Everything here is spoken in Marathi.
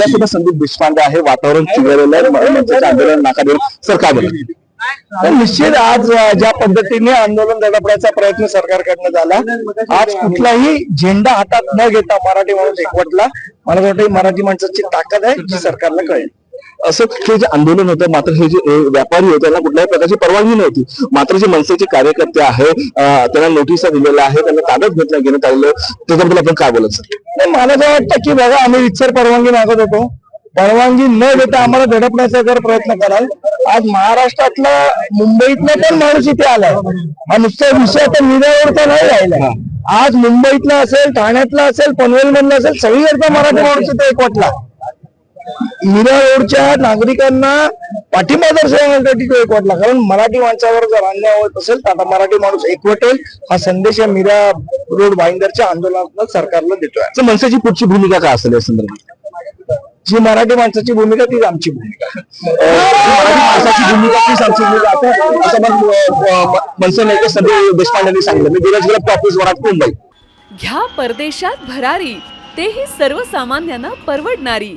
माझ्यासोबत संदीप देशपांडे आहे. वातावरण चिघळलेलं आहे. मंचाचे आंदोलन सर काय बोला तर निश्चित आज ज्या पद्धतीने आंदोलन दडपण्याचा प्रयत्न सरकारकडनं झाला आज कुठलाही झेंडा हातात न घेता मराठी माणूस एकवटला मला वाटतं मराठी माणसाची ताकद आहे जी सरकारला कळेल. असं हे जे आंदोलन होतं मात्र हे जे व्यापारी होते त्यांना कुठल्याही प्रकारची परवानगी नव्हती. मात्र जे मनसेचे कार्यकर्ते आहे त्यांना नोटिसा दिलेल्या आहे त्यांना ताब्यात घेतलं घेण्यात आलेलं त्याच्याबद्दल आपण काय बोलत सर मला तर वाटतं की बघा आम्ही इच्छर परवानगी मागत होतो. परवानगी न देता आम्हाला धडपण्याचा जर प्रयत्न कराल. आज महाराष्ट्रातला मुंबईतला पण माणूस इथे आलाय. हा नुसता विषय आता निरावरचा नाही राहिला. आज मुंबईतला असेल ठाण्यातला असेल पनवेल मधला असेल सगळीकडचा मराठी माणूस इथे एकवटला. मीरा रोडच्या नागरिकांना पाठिंबा दर्शवण्यासाठी तो एकवटला कारण मराठी माणसावर जर अन्याय होत असेल तर आता मराठी माणूस एकवटेल हा संदेश या मीरा रोड भाईंदरच्या आंदोलनात सरकारला देतोय. मनसेची पुढची भूमिका काय असेल या संदर्भात? जी मराठी माणसाची भूमिका तीच आमची भूमिका. मराठी माणसाची भूमिका तीच आमची भूमिका. असं- असं मग, अ, अ, मनसे नेते संजय देशपांडेंनी सांगितलं. मी दिवस गेला ऑफिस वरात मुंबई घ्या परदेशात भरारी. तेही सर्वसामान्यांना परवडणारी.